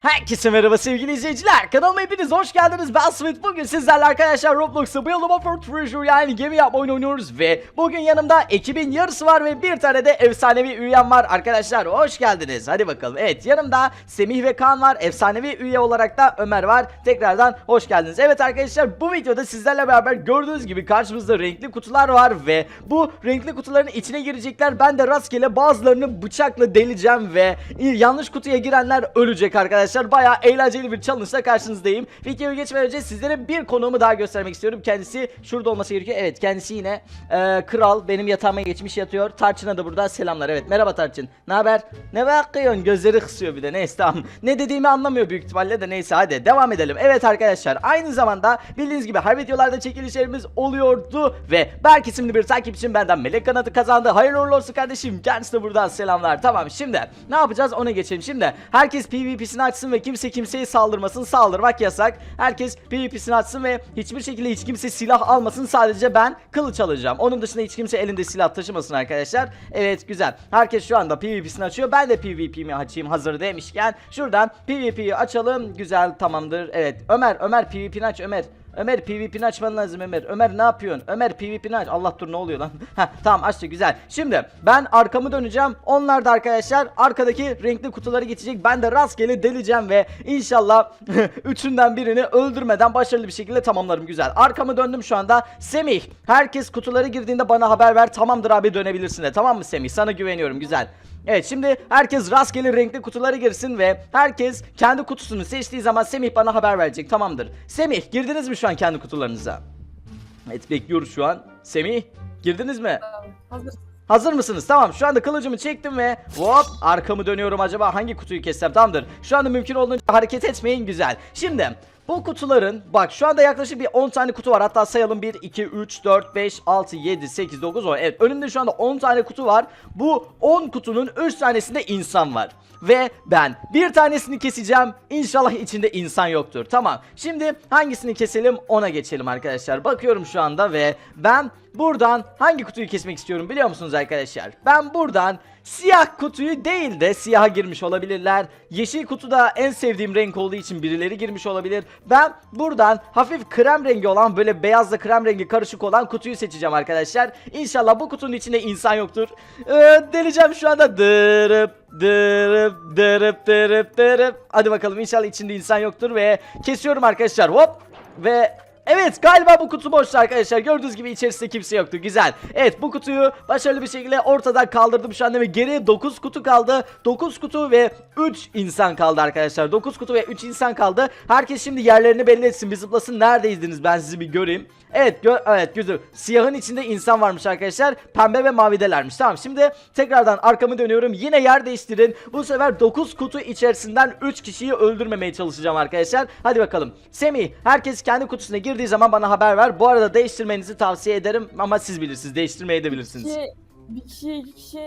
Herkese merhaba sevgili izleyiciler. Kanalıma hepiniz hoş geldiniz. Ben Sweet. Bugün sizlerle arkadaşlar Roblox'ta Build a for Treasure yani gemi yapma oyunu oynuyoruz ve bugün yanımda ekibin yarısı var ve bir tane de efsanevi üyem var. Arkadaşlar hoş geldiniz. Hadi bakalım. Evet yanımda Semih ve Kaan var. Efsanevi üye olarak da Ömer var. Tekrardan hoş geldiniz. Evet arkadaşlar bu videoda sizlerle beraber gördüğünüz gibi karşımızda renkli kutular var ve bu renkli kutuların içine girecekler. Ben de rastgele bazılarını bıçakla deleceğim ve yanlış kutuya girenler ölecek arkadaşlar. Bayağı eğlenceli bir challenge karşınızdayım. Videoyu geçmeden önce sizlere bir konuğumu daha göstermek istiyorum. Kendisi şurada olması gerekiyor. Evet kendisi yine e, kral. Benim yatağıma geçmiş yatıyor. Tarçın'a da burada selamlar. Evet merhaba Tarçın. Ne haber? Ne bakıyorsun? Gözleri kısıyor bir de. Neyse tamam. Ne dediğimi anlamıyor büyük ihtimalle de neyse hadi devam edelim. Evet arkadaşlar aynı zamanda bildiğiniz gibi her videolarda çekilişlerimiz oluyordu ve Berk isimli bir takipçim benden melek kanadı kazandı. Hayırlı uğurlu olsun kardeşim. Kendisi de buradan selamlar. Tamam şimdi ne yapacağız ona geçelim. Şimdi herkes PvP'sini açsın ve kimse kimseye saldırmasın. Saldırmak yasak. Herkes PvP'sini açsın ve hiçbir şekilde hiç kimse silah almasın. Sadece ben kılıç alacağım. Onun dışında hiç kimse elinde silah taşımasın arkadaşlar. Evet güzel. Herkes şu anda PvP'sini açıyor. Ben de PvP'mi açayım hazır demişken. Şuradan PvP'yi açalım. Güzel tamamdır. Evet Ömer Ömer PvP'ni aç Ömer. Ömer PvP'ni açman lazım Ömer. Ömer ne yapıyorsun? Ömer PvP'ni aç. Allah dur ne oluyor lan? Heh, tamam açtı güzel. Şimdi ben arkamı döneceğim. Onlar da arkadaşlar arkadaki renkli kutuları geçecek. Ben de rastgele deleceğim ve inşallah üçünden birini öldürmeden başarılı bir şekilde tamamlarım güzel. Arkamı döndüm şu anda. Semih herkes kutuları girdiğinde bana haber ver. Tamamdır abi dönebilirsin de. Tamam mı Semih? Sana güveniyorum güzel. Evet şimdi herkes rastgele renkli kutuları girsin ve herkes kendi kutusunu seçtiği zaman Semih bana haber verecek tamamdır. Semih girdiniz mi şu an kendi kutularınıza? Evet bekliyoruz şu an. Semih girdiniz mi? Hazır. Hazır mısınız? Tamam şu anda kılıcımı çektim ve hop arkamı dönüyorum acaba hangi kutuyu kessem tamamdır. Şu anda mümkün olduğunca hareket etmeyin güzel. Şimdi bu kutuların bak şu anda yaklaşık bir 10 tane kutu var. Hatta sayalım 1, 2, 3, 4, 5, 6, 7, 8, 9, 10. Evet önümde şu anda 10 tane kutu var. Bu 10 kutunun 3 tanesinde insan var. Ve ben bir tanesini keseceğim. İnşallah içinde insan yoktur. Tamam. Şimdi hangisini keselim ona geçelim arkadaşlar. Bakıyorum şu anda ve ben buradan hangi kutuyu kesmek istiyorum biliyor musunuz arkadaşlar? Ben buradan siyah kutuyu değil de siyaha girmiş olabilirler. Yeşil kutu da en sevdiğim renk olduğu için birileri girmiş olabilir. Ben buradan hafif krem rengi olan böyle beyazla krem rengi karışık olan kutuyu seçeceğim arkadaşlar. İnşallah bu kutunun içinde insan yoktur. Ee, deleceğim şu anda. Dırıp dırıp dırıp dırıp dırıp. Hadi bakalım inşallah içinde insan yoktur ve kesiyorum arkadaşlar. Hop ve Evet galiba bu kutu boştu arkadaşlar. Gördüğünüz gibi içerisinde kimse yoktu. Güzel. Evet bu kutuyu başarılı bir şekilde ortadan kaldırdım şu anda ve geriye 9 kutu kaldı. 9 kutu ve 3 insan kaldı arkadaşlar. 9 kutu ve 3 insan kaldı. Herkes şimdi yerlerini belli etsin. Bir zıplasın. Neredeydiniz ben sizi bir göreyim. Evet gö evet güzel. Siyahın içinde insan varmış arkadaşlar. Pembe ve mavidelermiş. Tamam şimdi tekrardan arkamı dönüyorum. Yine yer değiştirin. Bu sefer 9 kutu içerisinden 3 kişiyi öldürmemeye çalışacağım arkadaşlar. Hadi bakalım. Semih herkes kendi kutusuna girdiği zaman bana haber ver. Bu arada değiştirmenizi tavsiye ederim ama siz bilirsiniz. Değiştirmeyi de bilirsiniz. İki, bir kişi, iki kişi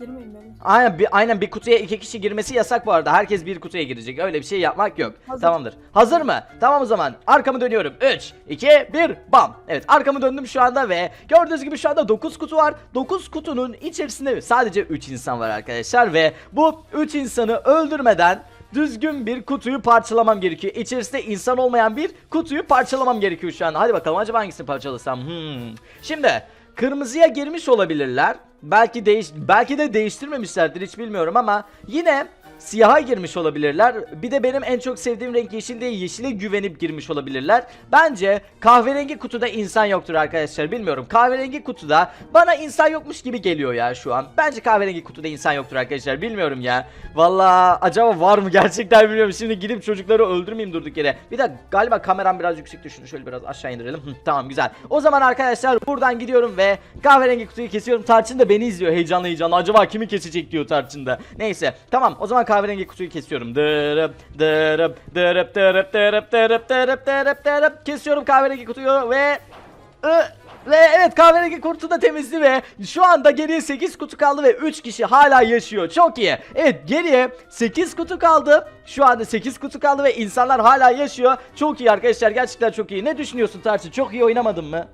girmeyin benim. Aynen bir, aynen bir kutuya iki kişi girmesi yasak bu arada. Herkes bir kutuya girecek. Öyle bir şey yapmak yok. Hazır. Tamamdır. Hazır mı? Tamam o zaman. Arkamı dönüyorum. 3 2 1 bam. Evet, arkamı döndüm şu anda ve gördüğünüz gibi şu anda 9 kutu var. 9 kutunun içerisinde sadece 3 insan var arkadaşlar ve bu 3 insanı öldürmeden düzgün bir kutuyu parçalamam gerekiyor. İçerisinde insan olmayan bir kutuyu parçalamam gerekiyor şu anda. Hadi bakalım acaba hangisini parçalasam? Hmm. Şimdi kırmızıya girmiş olabilirler. Belki değiş belki de değiştirmemişlerdir hiç bilmiyorum ama yine siyaha girmiş olabilirler. Bir de benim en çok sevdiğim renk yeşil değil yeşile güvenip girmiş olabilirler. Bence kahverengi kutuda insan yoktur arkadaşlar. Bilmiyorum. Kahverengi kutuda bana insan yokmuş gibi geliyor ya şu an. Bence kahverengi kutuda insan yoktur arkadaşlar. Bilmiyorum ya. Valla acaba var mı gerçekten bilmiyorum. Şimdi gidip çocukları öldürmeyeyim durduk yere. Bir de galiba kameram biraz yüksekti. Şunu şöyle biraz aşağı indirelim. Tamam güzel. O zaman arkadaşlar buradan gidiyorum ve kahverengi kutuyu kesiyorum. Tarçın da beni izliyor heyecanlı heyecanlı. Acaba kimi kesecek diyor Tarçın da. Neyse. Tamam o zaman kahverengi kutuyu kesiyorum. Dırıp dırıp dırıp dırıp dırıp dırıp dırıp dırıp dırıp kesiyorum kahverengi kutuyu ve ve evet kahverengi kutu da temizdi ve şu anda geriye 8 kutu kaldı ve 3 kişi hala yaşıyor. Çok iyi. Evet geriye 8 kutu kaldı. Şu anda 8 kutu kaldı ve insanlar hala yaşıyor. Çok iyi arkadaşlar gerçekten çok iyi. Ne düşünüyorsun Tarçın? Çok iyi oynamadın mı?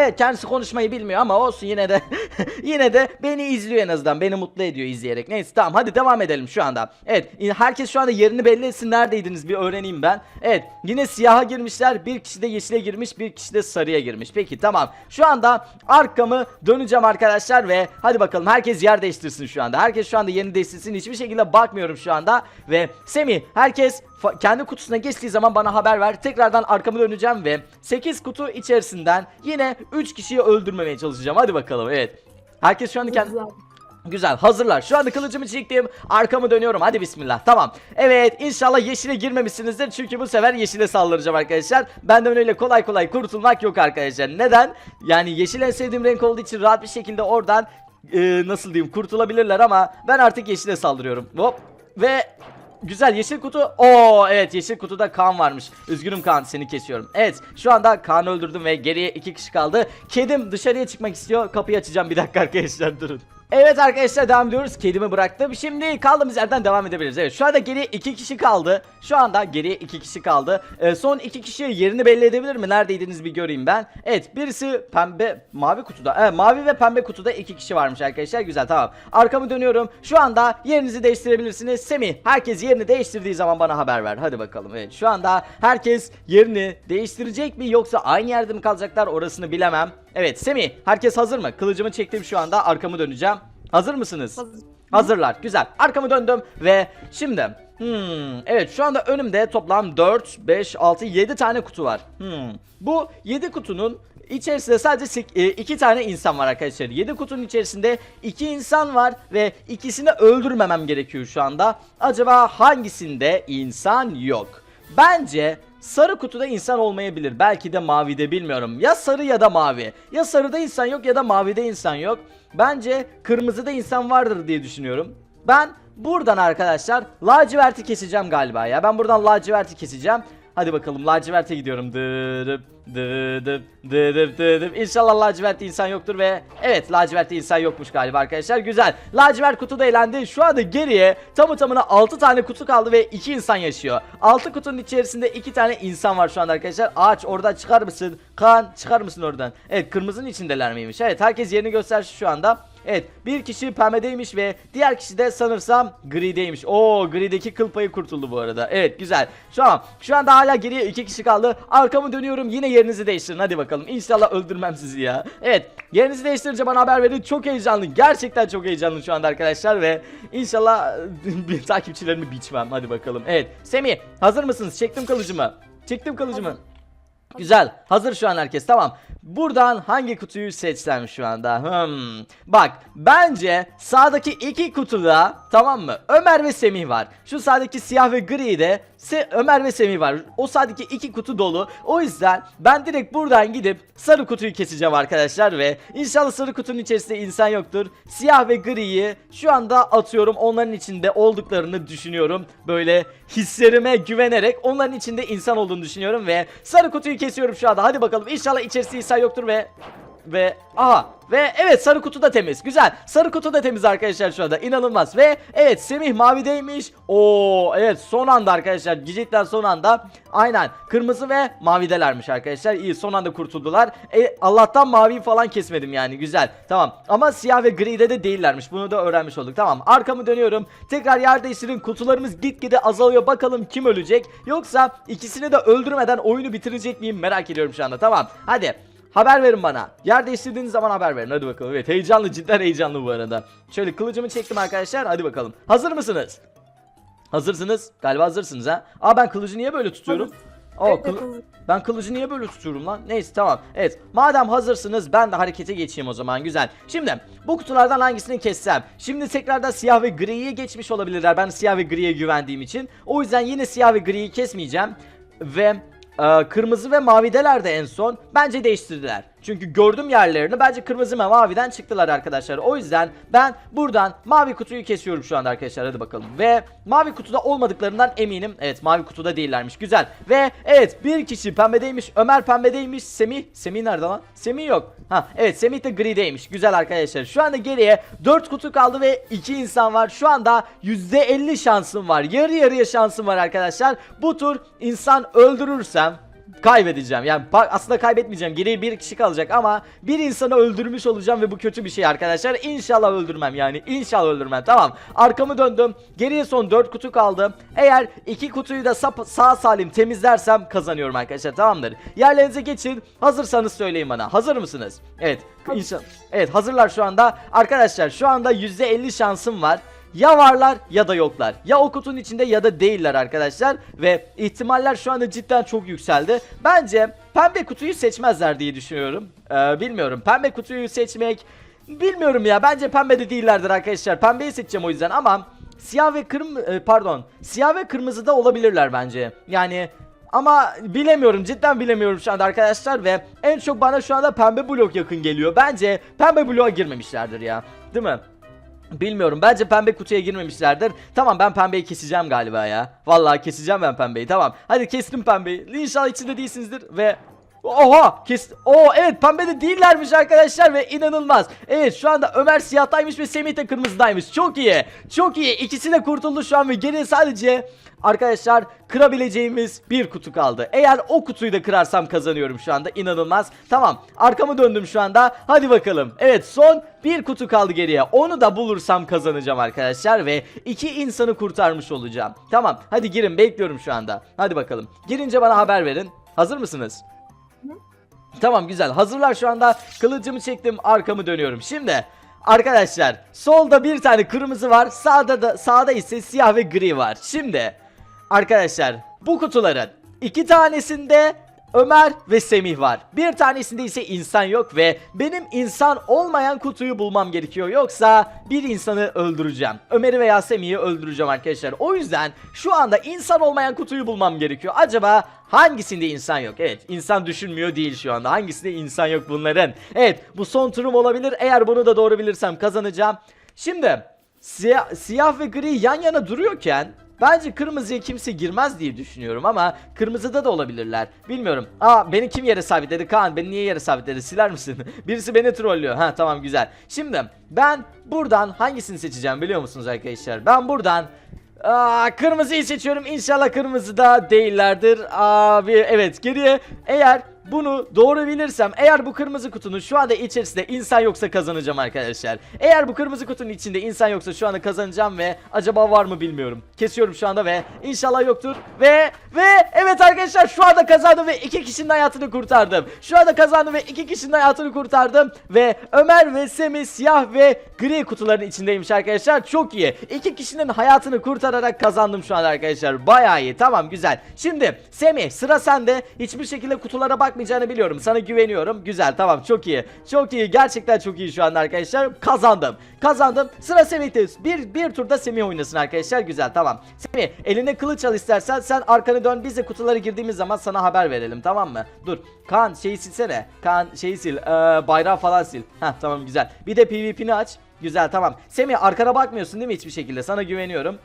Evet kendisi konuşmayı bilmiyor ama olsun yine de yine de beni izliyor en azından. Beni mutlu ediyor izleyerek. Neyse tamam hadi devam edelim şu anda. Evet herkes şu anda yerini belli etsin. Neredeydiniz bir öğreneyim ben. Evet yine siyaha girmişler. Bir kişi de yeşile girmiş. Bir kişi de sarıya girmiş. Peki tamam. Şu anda arkamı döneceğim arkadaşlar ve hadi bakalım herkes yer değiştirsin şu anda. Herkes şu anda yerini değiştirsin. Hiçbir şekilde bakmıyorum şu anda. Ve Semih herkes kendi kutusuna geçtiği zaman bana haber ver. Tekrardan arkamı döneceğim ve 8 kutu içerisinden yine 3 kişiyi öldürmemeye çalışacağım. Hadi bakalım evet. Herkes şu anda kendi... Güzel. Güzel hazırlar. Şu anda kılıcımı çektim. Arkamı dönüyorum. Hadi bismillah. Tamam. Evet inşallah yeşile girmemişsinizdir. Çünkü bu sefer yeşile saldıracağım arkadaşlar. Benden öyle kolay kolay kurtulmak yok arkadaşlar. Neden? Yani yeşil en sevdiğim renk olduğu için rahat bir şekilde oradan e, nasıl diyeyim kurtulabilirler ama ben artık yeşile saldırıyorum. Hop. Ve Güzel yeşil kutu. Oo evet yeşil kutuda kan varmış. Üzgünüm kan seni kesiyorum. Evet şu anda kan öldürdüm ve geriye iki kişi kaldı. Kedim dışarıya çıkmak istiyor. Kapıyı açacağım bir dakika arkadaşlar durun. Evet arkadaşlar devam ediyoruz. Kedimi bıraktım. Şimdi kaldığımız yerden devam edebiliriz. Evet şu anda geriye iki kişi kaldı. Şu anda geriye iki kişi kaldı. Ee, son iki kişi yerini belli edebilir mi? Neredeydiniz bir göreyim ben. Evet birisi pembe mavi kutuda. Evet mavi ve pembe kutuda iki kişi varmış arkadaşlar. Güzel tamam. Arkamı dönüyorum. Şu anda yerinizi değiştirebilirsiniz. Semih herkes yerini değiştirdiği zaman bana haber ver. Hadi bakalım. Evet şu anda herkes yerini değiştirecek mi yoksa aynı yerde mi kalacaklar orasını bilemem. Evet Semih herkes hazır mı? Kılıcımı çektim şu anda arkamı döneceğim. Hazır mısınız? Hazır. Hazırlar. Güzel. Arkamı döndüm ve şimdi hmm, evet şu anda önümde toplam 4, 5, 6, 7 tane kutu var. Hmm. Bu 7 kutunun içerisinde sadece 2 tane insan var arkadaşlar. 7 kutunun içerisinde 2 insan var ve ikisini öldürmemem gerekiyor şu anda. Acaba hangisinde insan yok? Bence sarı kutuda insan olmayabilir. Belki de mavide bilmiyorum. Ya sarı ya da mavi. Ya sarıda insan yok ya da mavide insan yok. Bence kırmızıda insan vardır diye düşünüyorum. Ben buradan arkadaşlar laciverti keseceğim galiba ya. Ben buradan laciverti keseceğim. Hadi bakalım laciverte gidiyorum. Dırıp dırıp dırıp dırıp. İnşallah lacivertte insan yoktur ve evet lacivertte insan yokmuş galiba arkadaşlar. Güzel. Lacivert kutu da elendi. Şu anda geriye tamı tamına 6 tane kutu kaldı ve 2 insan yaşıyor. 6 kutunun içerisinde 2 tane insan var şu anda arkadaşlar. Ağaç oradan çıkar mısın? Kaan çıkar mısın oradan? Evet kırmızının içindeler miymiş? Evet herkes yerini göstersin şu anda. Evet bir kişi pembedeymiş ve diğer kişi de sanırsam grideymiş. Oo grideki kıl payı kurtuldu bu arada. Evet güzel. Şu an şu anda hala geriye iki kişi kaldı. Arkamı dönüyorum yine yerinizi değiştirin hadi bakalım. İnşallah öldürmem sizi ya. Evet yerinizi değiştirince bana haber verin. Çok heyecanlı. Gerçekten çok heyecanlı şu anda arkadaşlar ve inşallah takipçilerimi biçmem. Hadi bakalım. Evet Semih hazır mısınız? Çektim kılıcımı. Çektim kılıcımı. Güzel. Hazır şu an herkes. Tamam. Buradan hangi kutuyu seçsem şu anda? Hmm. Bak bence sağdaki iki kutuda tamam mı? Ömer ve Semih var. Şu sağdaki siyah ve gri de Se Ömer ve Semih var. O sağdaki iki kutu dolu. O yüzden ben direkt buradan gidip sarı kutuyu keseceğim arkadaşlar ve inşallah sarı kutunun içerisinde insan yoktur. Siyah ve griyi şu anda atıyorum. Onların içinde olduklarını düşünüyorum. Böyle hislerime güvenerek onların içinde insan olduğunu düşünüyorum ve sarı kutuyu kesiyorum şu anda. Hadi bakalım inşallah içerisinde insan yoktur ve ve aha ve evet sarı kutu da temiz. Güzel. Sarı kutu da temiz arkadaşlar şu anda. İnanılmaz. Ve evet Semih mavideymiş. Oo evet son anda arkadaşlar. Cidden son anda. Aynen. Kırmızı ve mavidelermiş arkadaşlar. İyi son anda kurtuldular. E, Allah'tan maviyi falan kesmedim yani. Güzel. Tamam. Ama siyah ve gride de değillermiş. Bunu da öğrenmiş olduk. Tamam. Arkamı dönüyorum. Tekrar yer değiştirin. Kutularımız gitgide azalıyor. Bakalım kim ölecek. Yoksa ikisini de öldürmeden oyunu bitirecek miyim merak ediyorum şu anda. Tamam. Hadi. Haber verin bana. Yer değiştirdiğiniz zaman haber verin. Hadi bakalım. Evet heyecanlı cidden heyecanlı bu arada. Şöyle kılıcımı çektim arkadaşlar. Hadi bakalım. Hazır mısınız? Hazırsınız. Galiba hazırsınız ha. Aa ben kılıcı niye böyle tutuyorum? Kılı- hazır. ben kılıcı niye böyle tutuyorum lan? Neyse tamam. Evet. Madem hazırsınız ben de harekete geçeyim o zaman. Güzel. Şimdi bu kutulardan hangisini kessem? Şimdi tekrardan siyah ve griye geçmiş olabilirler. Ben siyah ve griye güvendiğim için. O yüzden yine siyah ve griyi kesmeyeceğim. Ve e, kırmızı ve mavideler de en son bence değiştirdiler. Çünkü gördüm yerlerini bence kırmızı ve maviden çıktılar arkadaşlar. O yüzden ben buradan mavi kutuyu kesiyorum şu anda arkadaşlar. Hadi bakalım. Ve mavi kutuda olmadıklarından eminim. Evet mavi kutuda değillermiş. Güzel. Ve evet bir kişi pembedeymiş. Ömer pembedeymiş. Semih. Semih nerede lan? Semih yok. Ha evet Semih de grideymiş. Güzel arkadaşlar. Şu anda geriye 4 kutu kaldı ve 2 insan var. Şu anda %50 şansım var. Yarı yarıya şansım var arkadaşlar. Bu tur insan öldürürsem kaybedeceğim. Yani aslında kaybetmeyeceğim. Geriye bir kişi kalacak ama bir insanı öldürmüş olacağım ve bu kötü bir şey arkadaşlar. İnşallah öldürmem yani. İnşallah öldürmem. Tamam. Arkamı döndüm. Geriye son 4 kutu kaldı. Eğer iki kutuyu da sağ salim temizlersem kazanıyorum arkadaşlar. Tamamdır. Yerlerinize geçin. Hazırsanız söyleyin bana. Hazır mısınız? Evet. İnşallah. Evet hazırlar şu anda. Arkadaşlar şu anda %50 şansım var. Ya varlar ya da yoklar. Ya o kutunun içinde ya da değiller arkadaşlar. Ve ihtimaller şu anda cidden çok yükseldi. Bence pembe kutuyu seçmezler diye düşünüyorum. Ee, bilmiyorum. Pembe kutuyu seçmek bilmiyorum ya. Bence pembe de değillerdir arkadaşlar. Pembeyi seçeceğim o yüzden ama siyah ve kırmızı pardon. Siyah ve kırmızı da olabilirler bence. Yani ama bilemiyorum cidden bilemiyorum şu anda arkadaşlar ve en çok bana şu anda pembe blok yakın geliyor. Bence pembe bloğa girmemişlerdir ya. Değil mi? Bilmiyorum. Bence pembe kutuya girmemişlerdir. Tamam ben pembeyi keseceğim galiba ya. Vallahi keseceğim ben pembeyi. Tamam. Hadi kestim pembeyi. İnşallah içinde değilsinizdir ve Oha kes Oo evet pembe de değillermiş arkadaşlar ve inanılmaz. Evet şu anda Ömer siyahtaymış ve Semih de kırmızıdaymış. Çok iyi. Çok iyi. İkisi de kurtuldu şu an ve geriye sadece arkadaşlar kırabileceğimiz bir kutu kaldı. Eğer o kutuyu da kırarsam kazanıyorum şu anda. İnanılmaz. Tamam. Arkamı döndüm şu anda. Hadi bakalım. Evet son bir kutu kaldı geriye. Onu da bulursam kazanacağım arkadaşlar ve iki insanı kurtarmış olacağım. Tamam. Hadi girin. Bekliyorum şu anda. Hadi bakalım. Girince bana haber verin. Hazır mısınız? Tamam güzel. Hazırlar şu anda. Kılıcımı çektim. Arkamı dönüyorum. Şimdi arkadaşlar solda bir tane kırmızı var. Sağda da sağda ise siyah ve gri var. Şimdi arkadaşlar bu kutuların iki tanesinde Ömer ve Semih var. Bir tanesinde ise insan yok ve benim insan olmayan kutuyu bulmam gerekiyor. Yoksa bir insanı öldüreceğim. Ömer'i veya Semih'i öldüreceğim arkadaşlar. O yüzden şu anda insan olmayan kutuyu bulmam gerekiyor. Acaba hangisinde insan yok? Evet insan düşünmüyor değil şu anda. Hangisinde insan yok bunların? Evet bu son turum olabilir. Eğer bunu da doğru bilirsem kazanacağım. Şimdi siyah, siyah ve gri yan yana duruyorken Bence kırmızıya kimse girmez diye düşünüyorum ama kırmızıda da olabilirler. Bilmiyorum. Aa beni kim yere sabitledi? Kaan beni niye yere sabitledi? Siler misin? Birisi beni trollüyor. Ha tamam güzel. Şimdi ben buradan hangisini seçeceğim biliyor musunuz arkadaşlar? Ben buradan Aa, kırmızıyı seçiyorum. İnşallah kırmızı da değillerdir. Abi evet geriye eğer bunu doğru bilirsem eğer bu kırmızı kutunun şu anda içerisinde insan yoksa kazanacağım arkadaşlar. Eğer bu kırmızı kutunun içinde insan yoksa şu anda kazanacağım ve acaba var mı bilmiyorum. Kesiyorum şu anda ve inşallah yoktur. Ve ve evet arkadaşlar şu anda kazandım ve iki kişinin hayatını kurtardım. Şu anda kazandım ve iki kişinin hayatını kurtardım ve Ömer ve Semih siyah ve gri kutuların içindeymiş arkadaşlar. Çok iyi. İki kişinin hayatını kurtararak kazandım şu anda arkadaşlar. Bayağı iyi. Tamam güzel. Şimdi Semih sıra sende. Hiçbir şekilde kutulara bakmayacağını biliyorum. Sana güveniyorum. Güzel tamam çok iyi. Çok iyi. Gerçekten çok iyi şu anda arkadaşlar. Kazandım. Kazandım. Sıra Semih'te. Bir, bir turda Semih oynasın arkadaşlar. Güzel tamam. Semih eline kılıç al istersen sen arkanı dön. Biz de kutulara girdiğimiz zaman sana haber verelim tamam mı? Dur. Kaan şeyi silsene. Kaan şeyi sil. Ee, bayrağı falan sil. Heh tamam güzel. Bir de PvP'ni aç. Güzel tamam. Semih arkana bakmıyorsun değil mi hiçbir şekilde? Sana güveniyorum.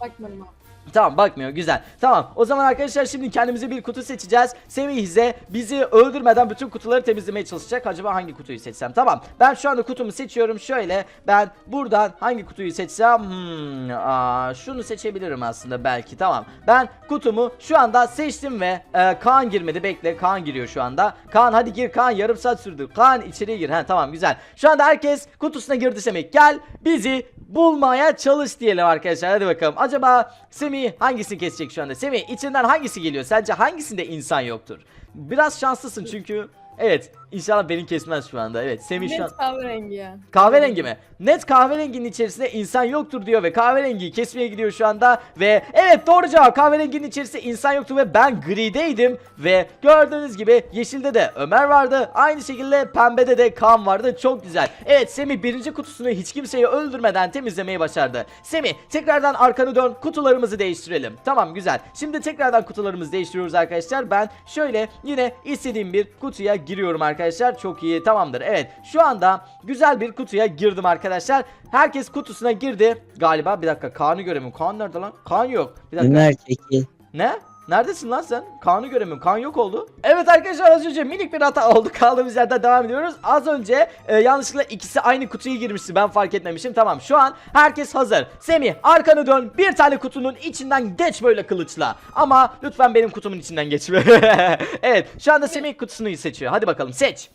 Bakmadım abi. Tamam bakmıyor güzel. Tamam o zaman arkadaşlar şimdi kendimize bir kutu seçeceğiz. Semih bizi öldürmeden bütün kutuları temizlemeye çalışacak. Acaba hangi kutuyu seçsem? Tamam ben şu anda kutumu seçiyorum. Şöyle ben buradan hangi kutuyu seçsem? Hmm, aa, şunu seçebilirim aslında belki tamam. Ben kutumu şu anda seçtim ve e, Kaan girmedi. Bekle Kaan giriyor şu anda. Kaan hadi gir Kaan yarım saat sürdü. Kaan içeriye gir. Ha tamam güzel. Şu anda herkes kutusuna girdi Semih. Gel bizi bulmaya çalış diyelim arkadaşlar. Hadi bakalım. Acaba Semih hangisini kesecek şu anda? Semih içinden hangisi geliyor? Sence hangisinde insan yoktur? Biraz şanslısın çünkü evet inşallah beni kesmez şu anda. Evet Semih şu an Net kahverengi ya. kahverengi mi? Net kahverenginin içerisinde insan yoktur diyor ve kahverengiyi kesmeye gidiyor şu anda ve evet doğru cevap kahverenginin içerisinde insan yoktu ve ben grideydim ve gördüğünüz gibi yeşilde de Ömer vardı aynı şekilde pembede de Kaan vardı çok güzel. Evet Semih birinci kutusunu hiç kimseyi öldürmeden temizlemeyi başardı. Semih tekrardan arkanı dön kutularımızı değiştirelim. Tamam güzel. Şimdi tekrardan kutularımızı değiştiriyoruz arkadaşlar. Ben şöyle yine istediğim bir kutuya giriyorum arkadaşlar. Çok iyi tamamdır. Evet şu anda güzel bir kutuya girdim arkadaşlar. Herkes kutusuna girdi. Galiba bir dakika Kaan'ı göremiyorum. Kaan nerede lan? Kaan yok. Bir dakika. Ömer çekil. Ne? Neredesin lan sen? Kaan'ı göremiyorum. Kaan yok oldu. Evet arkadaşlar az önce minik bir hata oldu. Kaldığımız yerden devam ediyoruz. Az önce e, yanlışlıkla ikisi aynı kutuya girmişti. Ben fark etmemişim. Tamam şu an herkes hazır. Semih arkanı dön. Bir tane kutunun içinden geç böyle kılıçla. Ama lütfen benim kutumun içinden geçme. evet şu anda Semih kutusunu seçiyor. Hadi bakalım seç.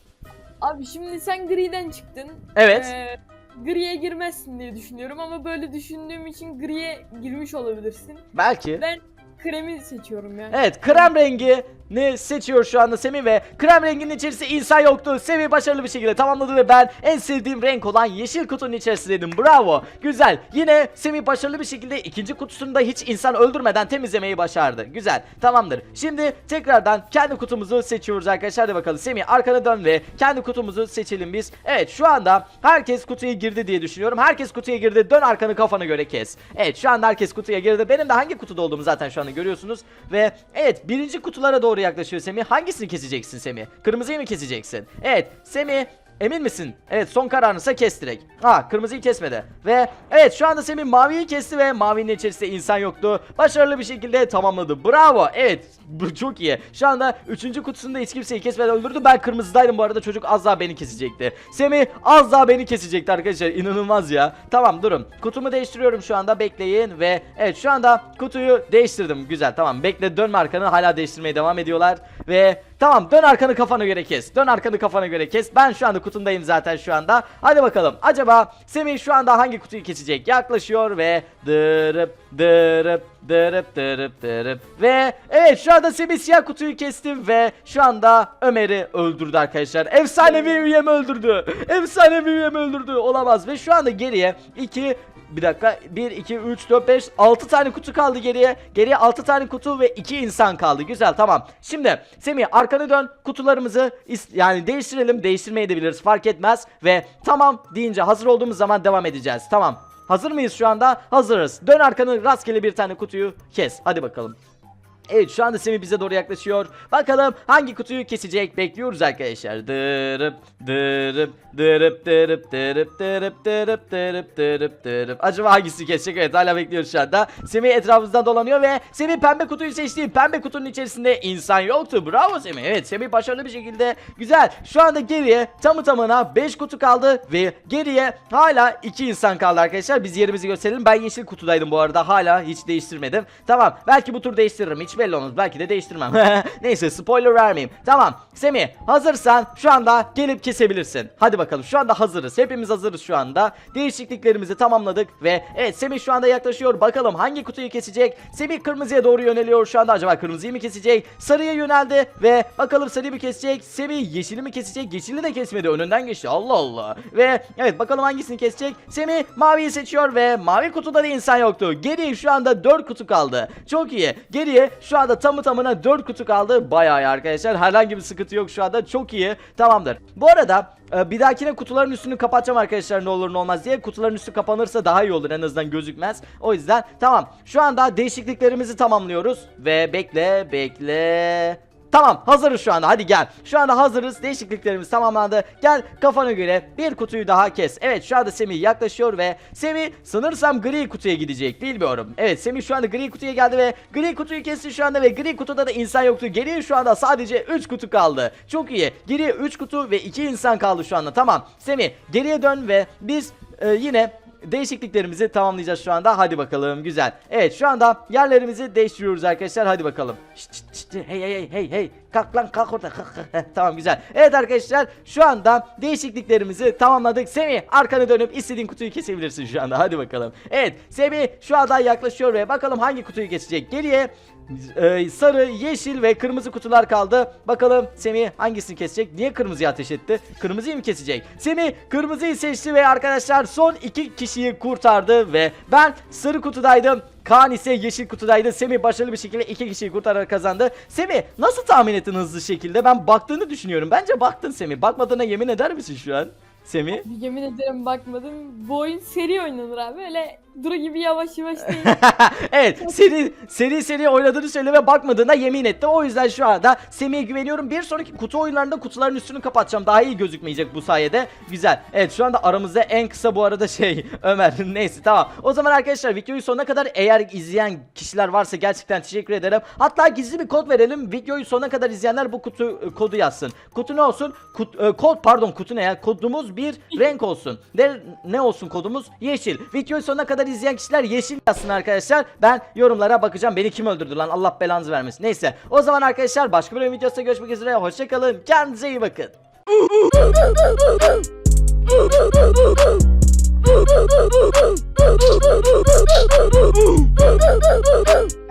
Abi şimdi sen griden çıktın. Evet. Ee, griye girmezsin diye düşünüyorum ama böyle düşündüğüm için griye girmiş olabilirsin. Belki. Ben kremi seçiyorum ya. Evet krem rengi ne seçiyor şu anda Semih ve krem renginin içerisinde insan yoktu. Semih başarılı bir şekilde tamamladı ve ben en sevdiğim renk olan yeşil kutunun içerisindeydim. Bravo. Güzel. Yine Semih başarılı bir şekilde ikinci kutusunda hiç insan öldürmeden temizlemeyi başardı. Güzel. Tamamdır. Şimdi tekrardan kendi kutumuzu seçiyoruz arkadaşlar. Hadi bakalım. Semih arkana dön ve kendi kutumuzu seçelim biz. Evet şu anda herkes kutuya girdi diye düşünüyorum. Herkes kutuya girdi. Dön arkanı kafana göre kes. Evet şu anda herkes kutuya girdi. Benim de hangi kutuda olduğumu zaten şu anda görüyorsunuz. Ve evet birinci kutulara doğru yaklaşıyor Semih. Hangisini keseceksin Semih? Kırmızıyı mı keseceksin? Evet Semih Emin misin? Evet son kararınsa kes direkt. Ha kırmızıyı kesmedi. Ve evet şu anda Semih maviyi kesti ve mavinin içerisinde insan yoktu. Başarılı bir şekilde tamamladı. Bravo. Evet bu çok iyi. Şu anda üçüncü kutusunda hiç kimseyi kesmeden öldürdü. Ben kırmızıdaydım bu arada çocuk az daha beni kesecekti. Semih az daha beni kesecekti arkadaşlar. İnanılmaz ya. Tamam durun. Kutumu değiştiriyorum şu anda bekleyin ve evet şu anda kutuyu değiştirdim. Güzel tamam bekle dönme arkanı hala değiştirmeye devam ediyorlar. Ve tamam dön arkanı kafana göre kes. Dön arkanı kafana göre kes. Ben şu anda kutumdayım zaten şu anda. Hadi bakalım. Acaba Semih şu anda hangi kutuyu kesecek? Yaklaşıyor ve dırıp dırıp dırıp dırıp dırıp ve evet şu anda Semih siyah kutuyu kesti ve şu anda Ömer'i öldürdü arkadaşlar. Efsanevi üyemi öldürdü. Efsanevi üyemi öldürdü. Olamaz ve şu anda geriye 2 bir dakika 1 2 3 4 5 6 tane kutu kaldı geriye. Geriye 6 tane kutu ve 2 insan kaldı. Güzel tamam. Şimdi Semih arkanı dön. Kutularımızı yani değiştirelim. Değiştirmeyi de biliriz fark etmez ve tamam deyince hazır olduğumuz zaman devam edeceğiz. Tamam. Hazır mıyız şu anda? Hazırız. Dön arkanı rastgele bir tane kutuyu kes. Hadi bakalım. Evet şu anda Semih bize doğru yaklaşıyor. Bakalım hangi kutuyu kesecek bekliyoruz arkadaşlar. Dırıp dırıp dırıp dırıp dırıp dırıp dırıp dırıp dırıp dırıp. Acaba hangisini kesecek? Evet hala bekliyoruz şu anda. Semih etrafımızdan dolanıyor ve Semih pembe kutuyu seçti. Pembe kutunun içerisinde insan yoktu. Bravo Semih. Evet Semih başarılı bir şekilde. Güzel. Şu anda geriye tamı tamına 5 kutu kaldı ve geriye hala 2 insan kaldı arkadaşlar. Biz yerimizi gösterelim. Ben yeşil kutudaydım bu arada. Hala hiç değiştirmedim. Tamam. Belki bu tur değiştiririm. Hiç belli olmaz. Belki de değiştirmem. Neyse spoiler vermeyeyim. Tamam. Semih hazırsan şu anda gelip kesebilirsin. Hadi bakalım. Şu anda hazırız. Hepimiz hazırız şu anda. Değişikliklerimizi tamamladık ve evet Semih şu anda yaklaşıyor. Bakalım hangi kutuyu kesecek? Semih kırmızıya doğru yöneliyor şu anda. Acaba kırmızıyı mı kesecek? Sarıya yöneldi ve bakalım sarıyı mı kesecek? Semih yeşili mi kesecek? Yeşili de kesmedi. Önünden geçti. Allah Allah. Ve evet bakalım hangisini kesecek? Semih maviyi seçiyor ve mavi kutuda da insan yoktu. Geriye şu anda 4 kutu kaldı. Çok iyi. Geriye şu anda tamı tamına 4 kutu kaldı. Bayağı iyi arkadaşlar. Herhangi bir sıkıntı yok şu anda. Çok iyi. Tamamdır. Bu arada e, bir dahakine kutuların üstünü kapatacağım arkadaşlar ne olur ne olmaz diye. Kutuların üstü kapanırsa daha iyi olur en azından gözükmez. O yüzden tamam. Şu anda değişikliklerimizi tamamlıyoruz. Ve bekle bekle. Tamam hazırız şu anda hadi gel. Şu anda hazırız değişikliklerimiz tamamlandı. Gel kafana göre bir kutuyu daha kes. Evet şu anda Semih yaklaşıyor ve Semih sanırsam gri kutuya gidecek bilmiyorum. Evet Semih şu anda gri kutuya geldi ve gri kutuyu kesti şu anda ve gri kutuda da insan yoktu. Geriye şu anda sadece 3 kutu kaldı. Çok iyi. Geriye 3 kutu ve 2 insan kaldı şu anda. Tamam Semih geriye dön ve biz e, yine değişikliklerimizi tamamlayacağız şu anda. Hadi bakalım güzel. Evet şu anda yerlerimizi değiştiriyoruz arkadaşlar. Hadi bakalım. Hey hey hey hey hey. Kalk lan kalk orada. Tamam güzel. Evet arkadaşlar şu anda değişikliklerimizi tamamladık. Semih arkanı dönüp istediğin kutuyu kesebilirsin şu anda. Hadi bakalım. Evet Semih şu anda yaklaşıyor ve bakalım hangi kutuyu kesecek. Geriye e, sarı, yeşil ve kırmızı kutular kaldı. Bakalım Semih hangisini kesecek? Niye kırmızıya ateş etti? Kırmızıyı mı kesecek? Semih kırmızıyı seçti ve arkadaşlar son iki kişiyi kurtardı ve ben sarı kutudaydım. Kaan ise yeşil kutudaydı. Semih başarılı bir şekilde iki kişiyi kurtararak kazandı. Semih nasıl tahmin ettin hızlı şekilde? Ben baktığını düşünüyorum. Bence baktın Semih. Bakmadığına yemin eder misin şu an? Semih? Yemin ederim bakmadım. Bu oyun seri oynanır abi. Öyle Duru gibi yavaş yavaş evet seri seri seri oynadığını söyle ve bakmadığına yemin etti. O yüzden şu anda Semih'e güveniyorum. Bir sonraki kutu oyunlarında kutuların üstünü kapatacağım. Daha iyi gözükmeyecek bu sayede. Güzel. Evet şu anda aramızda en kısa bu arada şey Ömer. Neyse tamam. O zaman arkadaşlar videoyu sonuna kadar eğer izleyen kişiler varsa gerçekten teşekkür ederim. Hatta gizli bir kod verelim. Videoyu sonuna kadar izleyenler bu kutu e, kodu yazsın. Kutu ne olsun? Kut, e, kod pardon kutu ne ya? Kodumuz bir renk olsun. Ne, ne olsun kodumuz? Yeşil. Videoyu sonuna kadar izleyen kişiler yeşil yazsın arkadaşlar. Ben yorumlara bakacağım. Beni kim öldürdü lan? Allah belanızı vermesin. Neyse. O zaman arkadaşlar başka bir oyun videosunda görüşmek üzere. Hoşçakalın. Kendinize iyi bakın.